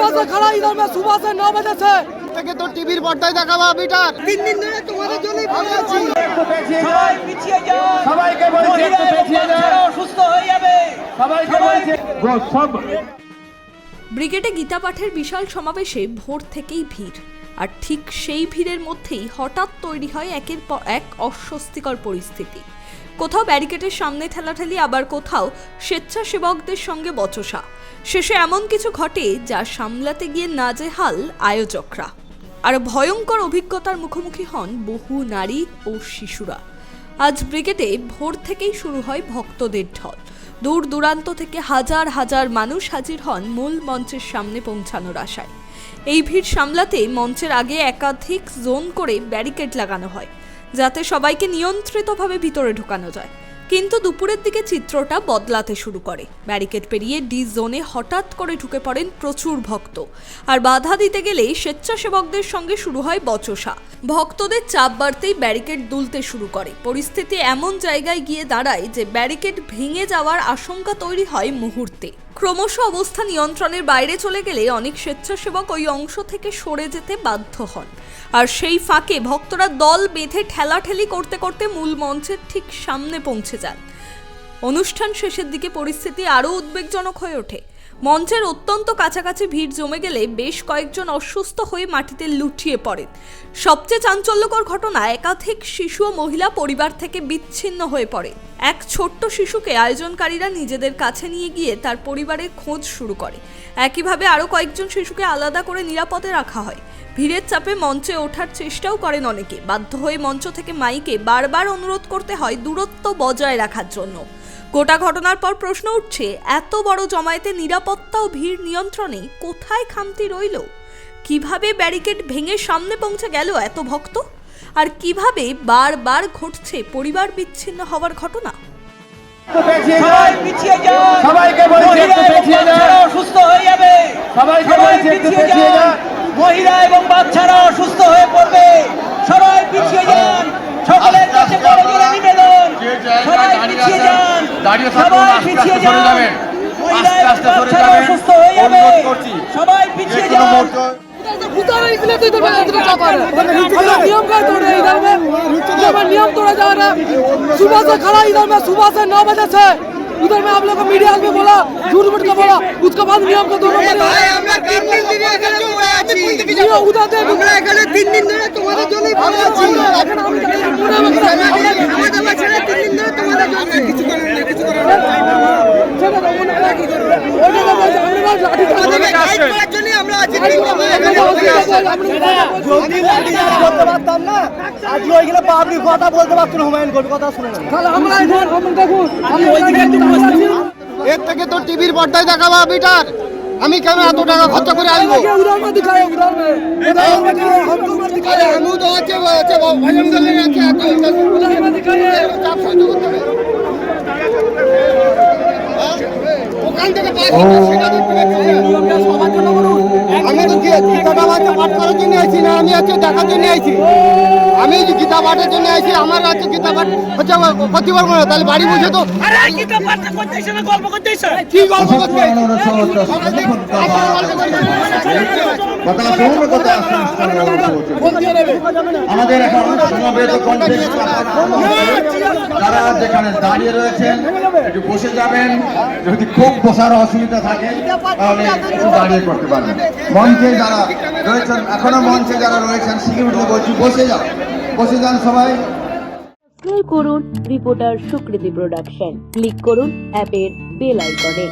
सुबह से खड़ा इधर में सुबह से नौ बजे से থেকে তো টিভির পর্দায় দেখাবো আবিটার তিন দিন ধরে তোমাদের জন্যই ভালো আছি সবাই পিছিয়ে যান সবাইকে বলছি মহিলা একটু এবং পিছিয়ে যান বাচ্চারা অসুস্থ হয়ে যাবে সবাইকে বলছি গো, সব ব্রিগেডে গীতা পাঠের বিশাল সমাবেশে ভোর থেকেই ভিড় আর ঠিক সেই ভিড়ের মধ্যেই হঠাৎ তৈরি হয় একের পর এক অস্বস্তিকর পরিস্থিতি। কোথাও ব্যারিকেডের সামনে ঠেলাঠেলি, আবার কোথাও স্বেচ্ছাসেবকদের সঙ্গে বচসা। শেষে এমন কিছু ঘটে যা সামলাতে গিয়ে নাজেহাল আয়োজকরা। আর ভয়ঙ্কর অভিজ্ঞতার মুখোমুখি হন বহু নারী ও শিশুরা। আজ ব্রিগেডে ভোর থেকেই শুরু হয় ভক্তদের ঢল। দূর দূরান্ত থেকে হাজার হাজার মানুষ হাজির হন মূল মঞ্চের সামনে পৌঁছানোর আশায়। এই ভিড় সামলাতে মঞ্চের আগে একাধিক জোন করে ব্যারিকেড লাগানো হয়, যাতে সবাইকে নিয়ন্ত্রিতভাবে ভিতরে ঢোকানো যায়। কিন্তু দুপুরের দিকে চিত্রটা বদলাতে শুরু করে। ব্যারিকেড পেরিয়ে ডি জোনে হঠাৎ করে ঢুকে পড়েন প্রচুর ভক্ত। আর বাধা দিতে গেলে স্বেচ্ছাসেবকদের সঙ্গে শুরু হয় বচসা। ভক্তদের চাপ বাড়তেই ব্যারিকেড দুলতে শুরু করে। পরিস্থিতি এমন জায়গায় গিয়ে দাঁড়ায় যে ব্যারিকেড ভেঙে যাওয়ার আশঙ্কা তৈরি হয় মুহূর্তে। ক্রমশ অবস্থা নিয়ন্ত্রণের বাইরে চলে গেলে অনেক স্বেচ্ছাসেবক ওই অংশ থেকে সরে যেতে বাধ্য হন। আর সেই ফাঁকে ভক্তরা দল বেঁধে ঠেলাঠেলি করতে করতে মূল মঞ্চের ঠিক সামনে পৌঁছে যান। অনুষ্ঠান শেষের দিকে পরিস্থিতি আরও উদ্বেগজনক হয়ে ওঠে। মঞ্চের অত্যন্ত কাছাকাছি ভিড় জমে গেলে বেশ কয়েকজন অসুস্থ হয়ে মাটিতে লুটিয়ে পড়েন। সবচেয়ে চাঞ্চল্যকর ঘটনা, একাধিক শিশু ও মহিলা পরিবার থেকে বিচ্ছিন্ন হয়ে পড়ে। এক ছোট্ট শিশুকে আয়োজনকারীরা নিজেদের কাছে নিয়ে গিয়ে তার পরিবারের খোঁজ শুরু করে। একইভাবে আরও কয়েকজন শিশুকে আলাদা করে নিরাপদে রাখা হয়। ভিড়ের চাপে মঞ্চে ওঠার চেষ্টাও করেন অনেকে। বাধ্য হয়ে মঞ্চ থেকে মাইকে বারবার অনুরোধ করতে হয় দূরত্ব বজায় রাখার জন্য। গোটা ঘটনার পর প্রশ্ন উঠছে এত বড় জমায়েতে নিরাপত্তা ও ভিড় নিয়ন্ত্রণে কোথায় খামতি রইল? কীভাবে ব্যারিকেড ভেঙে সামনে পৌঁছে গেল এত ভক্ত? আর কীভাবে বারবার ঘটছে পরিবার বিচ্ছিন্ন হওয়ার ঘটনা? সবাইকে বলছি পিছিয়ে হয়ে যাবে। সবাইকে বলছি পিছিয়ে মহিলা এবং বাচ্চারা অসুস্থ হয়ে পড়বে। সবাই পিছিয়ে যান সকলের কাছে বড় জোরে নিবেদন যে জায়গায় সবাই দাঁড়িয়ে পিছিয়ে আছেন, যান দাঁড়িয়ে থাকুন, সবাই আস্তে পিছিয়ে আস্তে সরে যান যাবেন। মহিলা আস্তে এবং আস্তে সরে বাচ্চারা যাবেন। অসুস্থ হয়ে যাবে অনুরোধ করছি। সবাই পিছিয়ে যে কোনো যান মুহূর্তে उधर निकले तो इधर में इधर चापा रहे हम नियम का तोड़ रहे इधर में इधर में नियम तोड़ा जा रहा है सुबह से खड़ा इधर में सुबह से नौ बजे से उधर में आप लोग को मीडिया में बोला झूठ मूठ का बोला उसके बाद नियम को दोनों बने নিয়ে উদা দে আমরা এখানে তিন দিন ধরে তোমাদের জন্যই ভালো আছি এখন আমি মনে আমাদের আমাদের বাচ্চারা তিন দিন ধরে তোমাদের জন্য কিছু করেন পাবলিক বলতে পারতো এর থেকে তো টিভির পর্দায় দেখাবো বিটার আমি কেন এত টাকা খরচা করে আসব আছে এত ওখান থেকে পাঁচ সেটা দেখতে আমি তো গীতাটা বাচ্চা পাঠ করার জন্য আইছি না আমি হচ্ছে দেখার জন্য আইছি আমি গীতা পাঠের জন্য আইছি আমার হচ্ছে গীতা পাঠ হচ্ছে ক্ষতি করব না তাহলে বাড়ি বুঝে তো কি গল্প করতে কথা শুনুন কথা আমাদের এখন সমাবেত কণ্ঠে যারা যেখানে দাঁড়িয়ে রয়েছেন একটু বসে যাবেন। যদি খুব বসার অসুবিধা থাকে, তাহলে একটু দাঁড়িয়ে করতে পারবেন মঞ্চে যারা রয়েছেন, এখনও মঞ্চে যারা রয়েছেন সিকিউরিটি বলছি, বসে যাও। বসে যান সবাই। করুন, রিপোর্টার সুকৃতি প্রোডাকশন ক্লিক করুন, অ্যাপের বেল আইকনে